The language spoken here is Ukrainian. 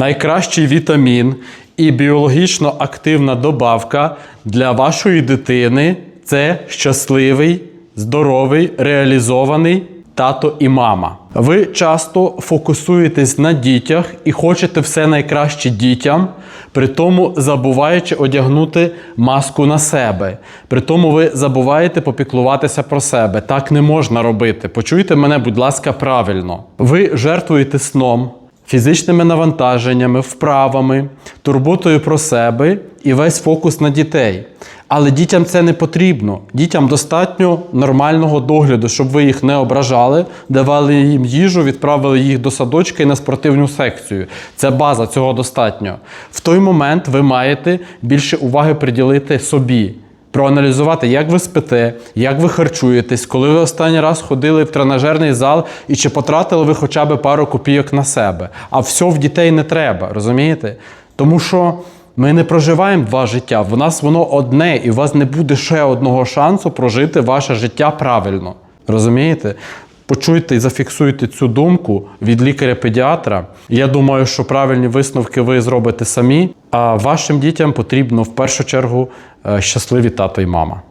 найкращий вітамін і біологічно активна добавка для вашої дитини це щасливий, здоровий, реалізований тато і мама. Ви часто фокусуєтесь на дітях і хочете все найкраще дітям, при тому забуваючи одягнути маску на себе. При тому ви забуваєте попіклуватися про себе. Так не можна робити. Почуйте мене, будь ласка, правильно. Ви жертвуєте сном, фізичними навантаженнями, вправами, турботою про себе і весь фокус на дітей. Але дітям це не потрібно. Дітям достатньо нормального догляду, щоб ви їх не ображали, давали їм їжу, відправили їх до садочка і на спортивну секцію. Це база, цього достатньо. В той момент ви маєте більше уваги приділити собі. Проаналізувати, як ви спите, як ви харчуєтесь, коли ви останній раз ходили в тренажерний зал і чи потратили ви хоча б пару копійок на себе. А все в дітей не треба, розумієте? Тому що ми не проживаємо два життя. В нас воно одне, і у вас не буде ще одного шансу прожити ваше життя правильно. Розумієте? Почуйте і зафіксуйте цю думку від лікаря-педіатра. Я думаю, що правильні висновки ви зробите самі. А вашим дітям потрібно в першу чергу е, щасливі тато і мама.